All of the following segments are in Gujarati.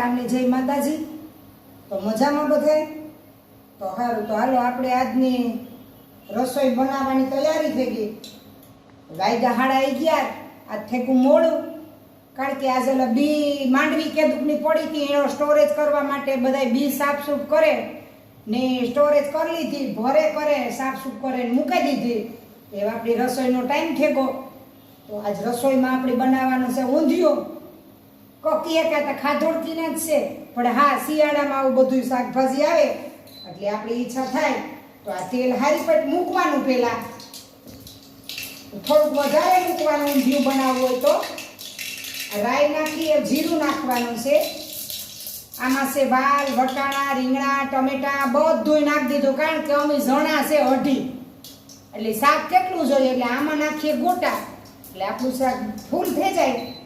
સીતારામની જય માતાજી. તો મજામાં બધે? તો સારું તો હાલો આપણે આજની રસોઈ બનાવવાની તૈયારી થઈ ગઈ. વાયગા હાડા આવી ગયા, આજ ઠેકું મોડું. કારણ કે આજે બી માંડવી કેદુકની પડી હતી, એનો સ્ટોરેજ કરવા માટે બધાય બી સાફસૂફ કરે ને સ્ટોરેજ કરી લીધી, ભરે કરે, સાફસૂફ કરે ને મૂકી દીધી. એવા આપણી રસોઈનો ટાઈમ ઠેકો. તો આજ રસોઈમાં આપણે બનાવવાનું છે ઊંધિયું. કોકીએ કહેતા ખાધોડકીને જ છે. પણ હા, શિયાળામાં આવું બધું શાકભાજી આવે, એટલે આપણી ઈચ્છા થાય, તો આ તેલ હારી પટ મૂકવાનું પહેલાં. થોડુંક વધારે મૂકવાનું, ઊંધિયું બનાવવું હોય તો. રાઈ નાખી એ જીરું નાખવાનું છે. આમાં છે વાલ, વટાણા, રીંગણા, ટમેટા બધું નાખી દીધું, કારણ કે અમે ઝણા છે અઢી. એટલે શાક કેટલું જોઈએ? એટલે આમાં નાખીએ ગોટા. એટલે આપણું શાક ફૂલ થઈ જાય.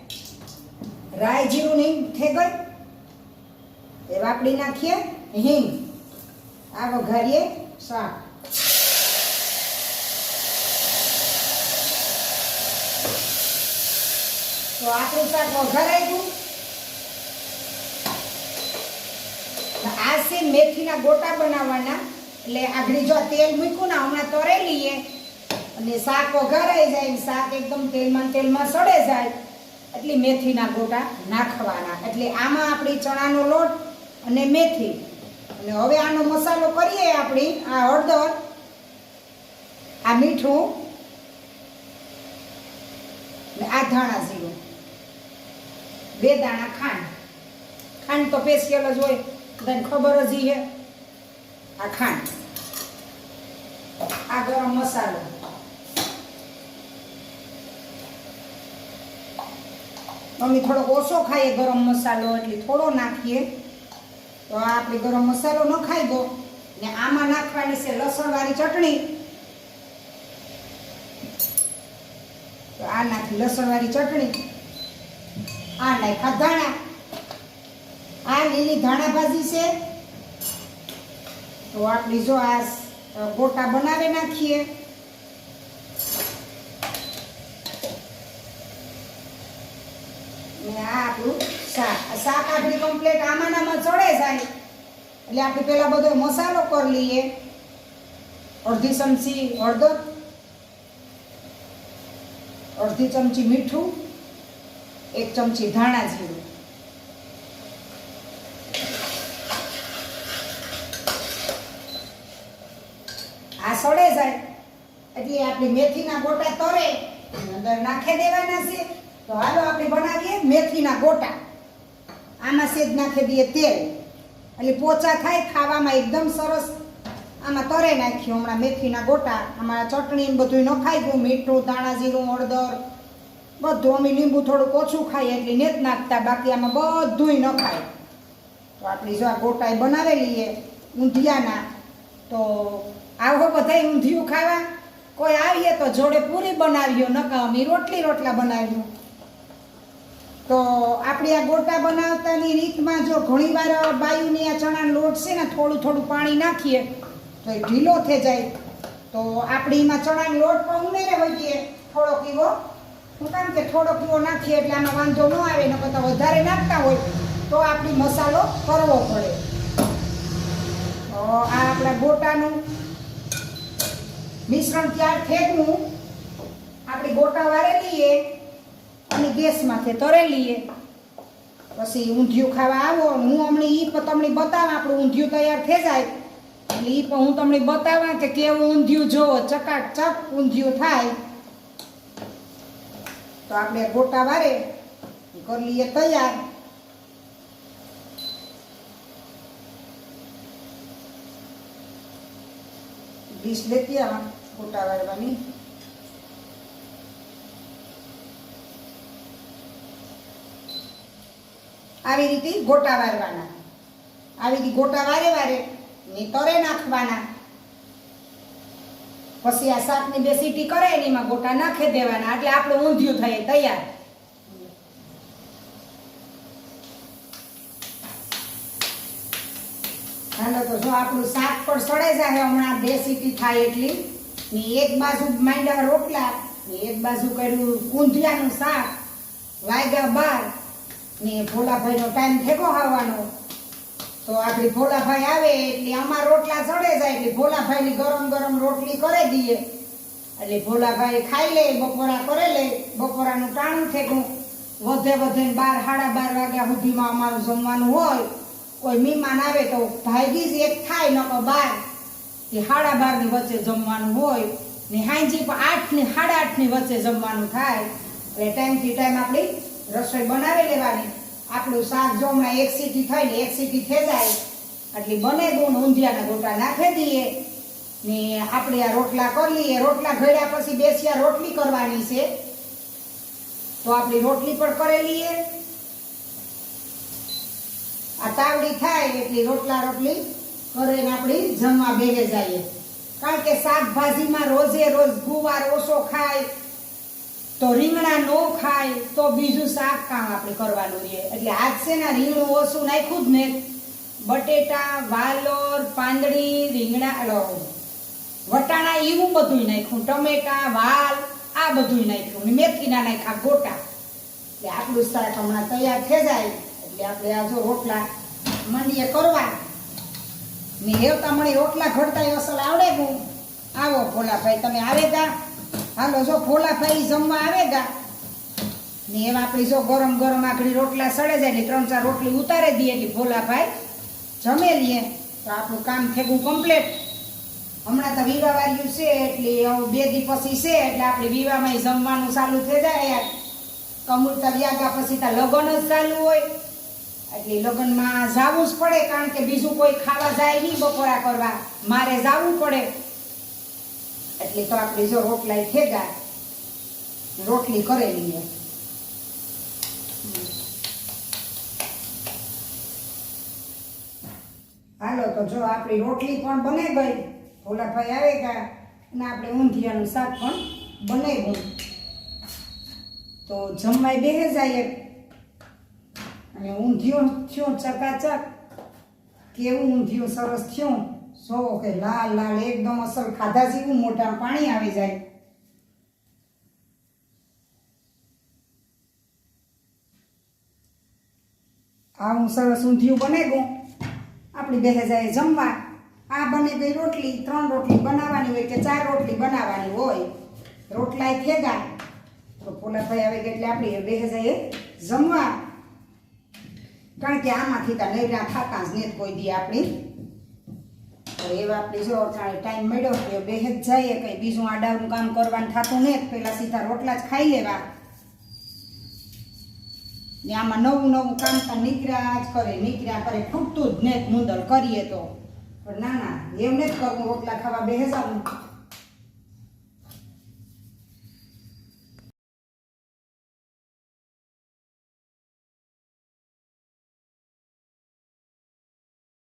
રાઈ જીરું નહીં થઈ ગઈ એ વાપડી નાખીએ, હિંગ. આ વઘારીએ શાક. તો આપણું શાક વઘારાઈ ગયું. આ છે મેથીના ગોટા બનાવવાના. એટલે આગળ જો તેલ મૂક્યું ને, હમણાં તરે લઈએ અને શાક વઘારાઈ જાય શાક એકદમ તેલમાં તેલમાં સડે જાય. એટલે મેથીના ગોટા નાખવાના. એટલે આમાં આપણી ચણાનો લોટ અને મેથી. અને હવે આનો મસાલો કરીએ આપણી આ હળદર, આ મીઠું આ ધાણા જીરું. બે દાણા ખાંડ. ખાંડ તો પેશિયલ જ હોય તને ખબર જ છે આ ખાંડ. આ ગરમ મસાલો. મમ્મી થોડો ઓછો ખાઈએ ગરમ મસાલો એટલે થોડો નાખીએ. તો આ આપણે ગરમ મસાલો ન ખાઈ દો. ને આમાં નાખવાની છે લસણવાળી ચટણી. તો આ નાખી લસણવાળી ચટણી. આ નાખ્યા ધાણા. આ લીલી ધાણા ભાજી છે. તો આપણી જો આ ગોટા બનાવી નાખીએ. ને આ આપણું શાક. શાક આપણે કમ્પ્લીટ આમાં આમાં ચડે જાય. એટલે આપણે પહેલાં બધો મસાલો કરી લઈએ. અડધી ચમચી હળદર, અડધી ચમચી મીઠું, એક ચમચી ધાણા જીરું. આ સડે જાય. એટલે આપણી મેથીના ગોટા તરે અંદર નાખી દેવાના છે. તો હાલો આપણે બનાવીએ મેથીના ગોટા. આમાં સેજ નાખી દઈએ તેલ. એટલે પોચા થાય, ખાવામાં એકદમ સરસ આમાં તરે નાખ્યું હમણાં મેથીના ગોટા. આમાં ચટણી ને બધું નખાઈ ગયું. મીઠું દાણા જીરું, હળદર, બધું અમે લીંબુ થોડુંક ઓછું ખાઈએ એટલે નેત નાખતા, બાકી આમાં બધુંય નખાય. તો આપણી જો આ ગોટાએ બનાવેલી છે ઊંધિયાના. તો આવો બધાય ઊંધિયું ખાવા. કોઈ આવીએ તો જોડે પૂરી બનાવ્યું નકા અમે રોટલી રોટલા બનાવ્યું તો આપણે આ ગોટા બનાવતાની રીતમાં જો ઘણીવાર બાયુની આ ચણા લોટ છે ને થોડું થોડું પાણી નાખીએ, તો એ ઢીલો થઈ જાય. તો આપણે એમાં ચણાનો લોટ પણ ઉમેરે હોઈએ થોડોક કીવો હું કામ કે થોડોક કીવો નાખીએ એટલે આમાં વાંધો ન આવે ને કરતાં વધારે નાખતા હોય, તો આપણી મસાલો કરવો પડે. તો આ આપણા ગોટાનું મિશ્રણ ત્યાર ફેંકવું આપણે ગોટા વારે લઈએ અને ગેસમાંથી તરે લઈએ પછી ઊંધિયું ખાવા આવો હું હમણાં પણ તમને બતાવા, આપણું ઊંધિયું તૈયાર થઈ જાય. એટલે ઈ પણ હું તમને બતાવા કે કેવું ઊંધિયું જોવો, ચકાટ ચક ઊંધિયું થાય. તો આપણે ગોટા વારે કરી લઈએ તૈયાર. ડીશ લેતી આવા ગોટા વારવાની. આવી રીતે ગોટા વારવાના. આવી રીતે ગોટા વારે વારે ને તરે નાખવાના. પછી આ શાકની બે સીટી કરે ને એમાં ગોટા નાખી દેવાના. એટલે આપણું ઊંધિયું થાય, તૈયાર. હાલો તો જો આપણું શાક પણ સડે જાય હમણાં બે સીટી થાય એટલી. ને એક બાજુ માંડ્યા રોટલા, ને એક બાજુ કર્યું ઊંધિયાનું શાક. વાગ્યા બાર. ને ભોલાભાઈનો ટાઈમ ભેગો આવવાનો. તો આપણે ભોલાભાઈ આવે એટલે આમાં રોટલા ચડે જાય એટલે ભોલાભાઈની ગરમ ગરમ રોટલી કરી દઈએ એટલે ભોલાભાઈ ખાઈ લે, બપોરા કરે લે, બપોરાનું ટાણું ઠેકું. વધે વધે બાર, સાડા બાર વાગ્યા સુધીમાં અમારું જમવાનું હોય. કોઈ મહેમાન આવે તો ભાગી જ એક થાય નકો બાર. કે સાડા બારની વચ્ચે જમવાનું હોય ને હાંજી પણ આઠની સાડા આઠની વચ્ચે જમવાનું થાય. એટલે ટાઈમથી ટાઈમ આપણી રસોઈ બનાવી લેવાની. આપણું શાક જો એક સીટી થઈ ને એક સીટી થઈ એટલે બને ગુણ ઊંધિયાના ગોટા નાખી દઈએ. ને આપણે આ રોટલા કરી લઈએ. રોટલા ઘડ્યા પછી બેસ્યા રોટલી કરવાની છે. તો આપણી રોટલી પણ કરી લઈએ. આ તાવડી થાય એટલે રોટલા રોટલી કરીને આપણી જમવા ભેગે જઈએ. કારણ કે શાકભાજીમાં રોજે રોજ ગુવાર ઓછો ખાય. તો રીંગણા નો ખાય, તો બીજું શાક કામ આપણે કરવાનું રહે. એટલે આજ છે ને રીંગણું ઓછું નાખ્યું જ ને, બટેટા, વાલોર, પાંદડી, રીંગણા વટાણા એવું બધું નાખ્યું, ટમેટા, વાલ, આ બધું નાખ્યું મેથીના નાખ્યા ગોટા. એટલે આપણું શાક હમણાં તૈયાર થઈ જાય, એટલે આપણે આ જો રોટલા મંડીએ કરવા ને હેવતા મળી રોટલા ઘડતા અસલ આવડે હું. આવો ભોલાભાઈ, તમે આવેગા હાલો, જો ભોલાભાઈ જમવા આવે ગા. ને એમ આપણી જો ગરમ ગરમ આખડી રોટલા સડે જાય એટલે ત્રણ ચાર રોટલી ઉતારી દઈએ એટલે ભોલાભાઈ જમે લઈએ તો આપણું કામ થેગું કમ્પ્લીટ હમણાં તો વિવાહ વાર્યું છે એટલે બે દી પછી છે એટલે આપણે વિવાહમાં જમવાનું ચાલુ થઈ જાય યાર. કમુરતા વ્યાગા પછી તો લગ્ન જ ચાલુ હોય. એટલે લગ્નમાં જાવું જ પડે કારણ કે બીજું કોઈ ખાવા જાય નહીં બપોરા કરવા. મારે જાવું પડે. એટલે તો આપણે જો રોટલા થેગા રોટલી કરેલી છે. હાલો, તો જો આપણી રોટલી પણ બને ગઈ. ભોલાભાઈ આવે ગયા અને આપણે ઊંધિયાનું શાક પણ બનાવ્યું. તો જમવાય બેહે જાય અને ઊંધિયું થયું ચકાચક. કેવું ઊંધિયું સરસ થયું? સો કે લાલ લાલ, એકદમ અસલ ખાધા જેવું મોટા પાણી આવી જાય. આવું સરસ ઊંધિયું બને ગયું આપણી બેસે જાય જમવા. આ બને ગઈ રોટલી, ત્રણ રોટલી બનાવવાની હોય કે ચાર રોટલી બનાવવાની હોય. રોટલાય થેગા તો પોલાભાઈ આવે એટલે આપણી બેસે જાય જમવા. કારણ કે આમાંથી તા નૈરા ખાતા જ ને કોઈ દી આપણી તો એવા આપણે જો અટાણે ટાઈમ મળ્યો કે બેહે જ જઈએ કંઈ બીજું આડાવનું કામ કરવાનું થતું નહીં પેલા સીધા રોટલા જ ખાઈ લેવા. ને આમાં નવું નવું કામ તો નીકળ્યા જ કરે, નીકળ્યા કરે, ખૂટતું જ ને મુંદર કરીએ તો. પણ ના ના એમ નથી કરવું, રોટલા ખાવા બેસે જવું